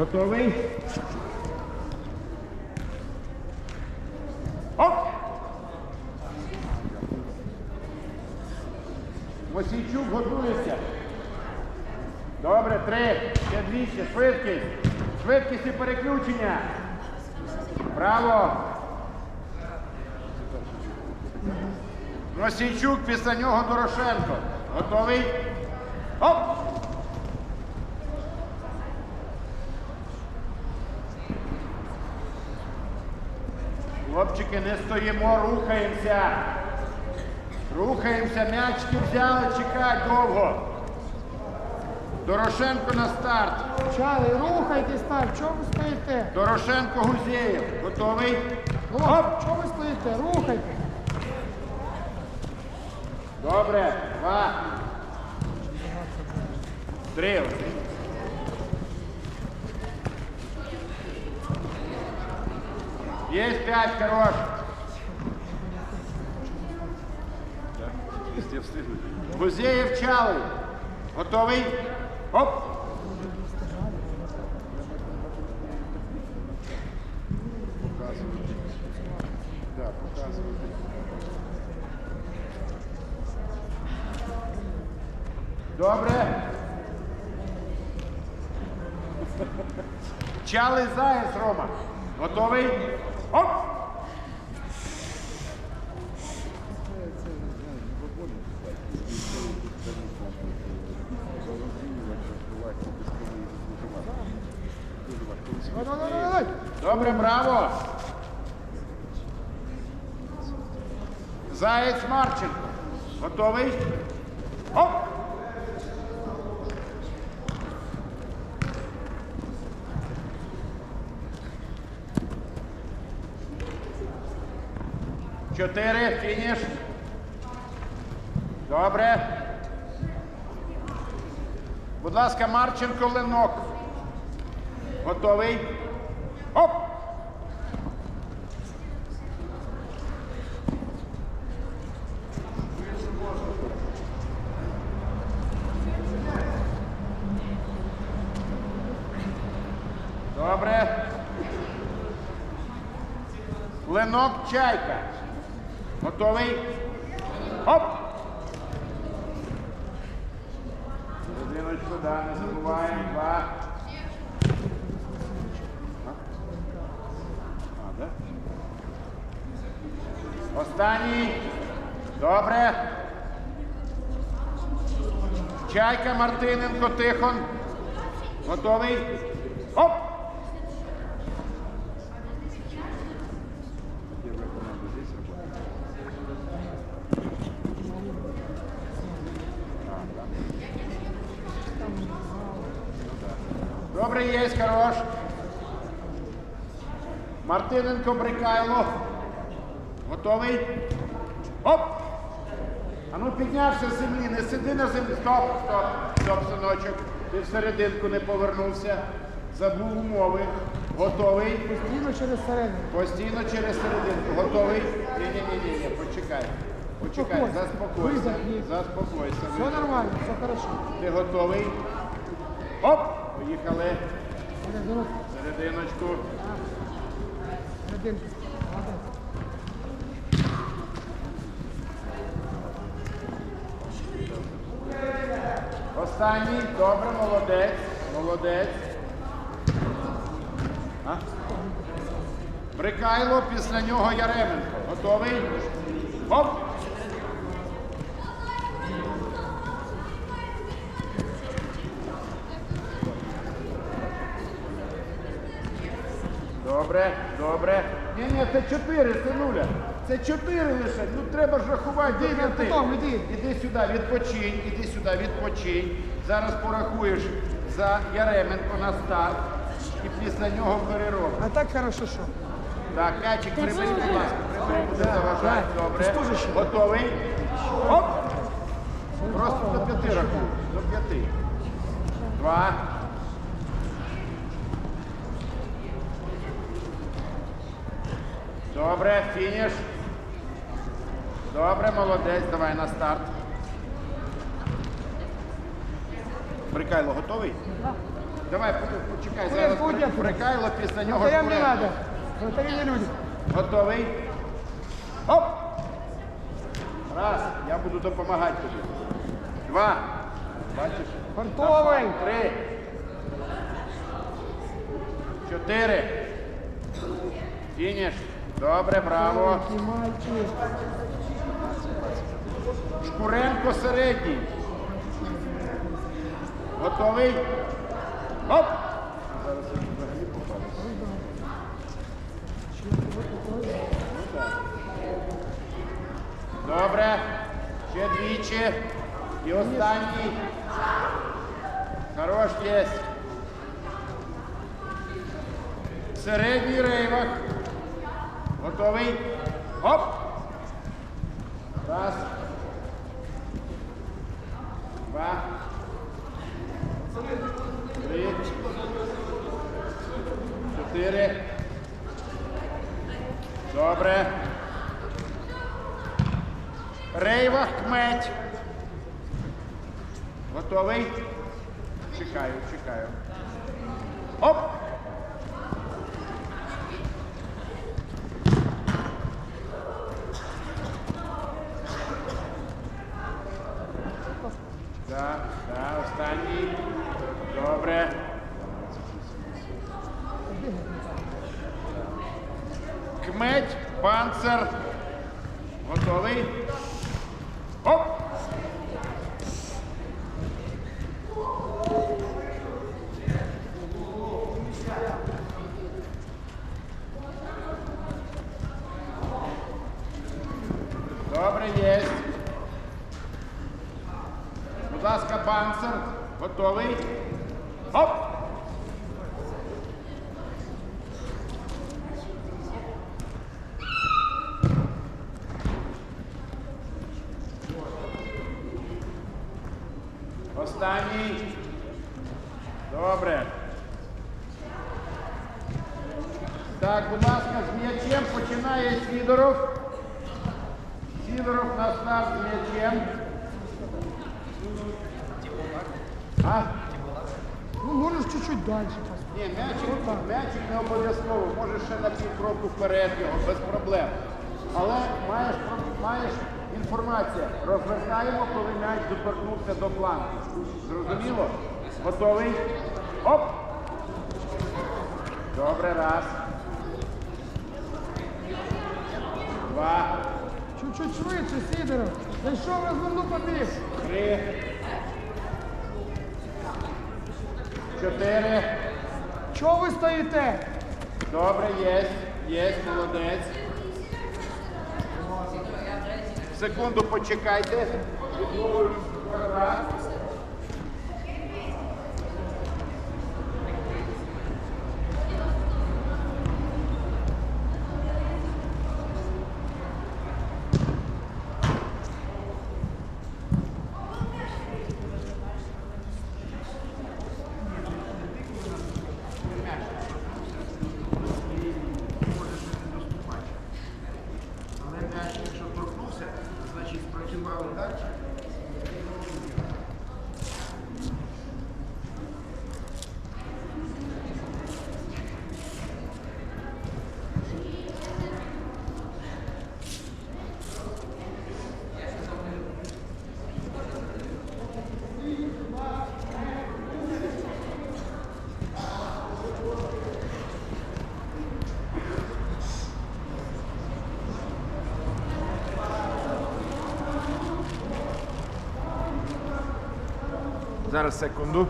Готовий? Оп! Мосійчук готується. Добре, три. Ще двічі. Швидкість. Швидкість і переключення. Браво. Мосійчук, після нього Дорошенко. Готовий? Оп! Хлопчики, не стоїмо, рухаємося. Рухаємося, м'ячки взяли, чекать довго. Дорошенко на старт. Почали, рухайтесь так, чого ви стоїте? Дорошенко Гузєєв. Готовий? Оп, Оп! чого ви стоїте? Рухайтесь. Добре. Два. Три. Есть пять, хорош. Гузєєв Чалий. Готовий? Оп! Да, показывайте. Добре. Чалий заєць, Рома. Готовий? Оп! Добре, браво. Заєць Марченко. Готовий? Оп! Чотири, фініш. Добре. Будь ласка, Марченко Ленок. Готовий? Оп! Добре. Ленок чайка. Готовий? Оп! Серединочку, да, не забуваємо. Два. А, да? Останній. Добре. Чайка Мартиненко, Тихон. Готовий? Оп! Добре, є, хорош. Мартиненко Брикайло. Готовий? Оп! А ну піднявся з землі, не сиди на землі. Стоп, стоп, стоп, синочок. Ти в серединку не повернувся. Забув умови. Готовий. Постійно через середину. Постійно через серединку. Готовий? Ні, ні, ні, ні, ні, почекай. Почекай, Заспокойся. заспокойся. Все нормально, все хорошо. Ти готовий? Оп! Поїхали. Серединочку. Останній. Добре, молодець. Молодець. А? Брикайло, після нього Яременко. Готовий? Оп! Добре, добре. Ні, ні, це чотири, синуля. Це чотири лише. Ну треба ж рахувати до Іди, п'яти. потім, іди. Іди сюди, відпочинь, іди сюди, відпочинь. Зараз порахуєш за Яременко на старт і після нього переробиш. А так хорошо, що? Так, м'ячик прибери, будь ласка, прибери, буде заважати. Добре. Готовий? Оп! Просто до п'яти рахую. До п'яти. Два. Добре, фініш. Добре, молодець. Давай на старт. Брикайло, готовий? Давай, почекай, зараз Кудя. Брикайло, після нього Вратарям не Шкуренко. надо. Люди. Готовий? Оп! Раз, я буду допомагати тобі. Два. Бачиш? Фартовий. Три. Чотири. Фініш. Добре, браво. Шкуренко середній. Готовий? Оп! Добре. Ще двічі. І останній. Хорош є. Середній рейвах. Готовий? Оп! Раз. Два. Три. Чотири. Добре. Рейвах кметь. Готовий? Чекаю, чекаю. Оп! Добре. Кметь, панцер. Готовий. Готовий. Оп! Останній. Добре. Так, будь ласка, з м'ячем починає Сідоров. Сідоров на старт з м'ячем. А? Ну, можеш чуть-чуть далі. Ні, м'ячик, м'ячик не обов'язково, можеш ще на півкроку вперед його, без проблем. Але маєш, маєш інформація. Розвертаємо, коли м'яч доторкнувся до планки. Зрозуміло? Готовий? Оп! Добре, раз. Два, Чуть-чуть швидше, Сидоров. Зайшов, розвернув, побіг. три. Чотири. Чого ви стоїте? Добре, є, є, молодець. Секунду почекайте. Раз. Зараз секунду.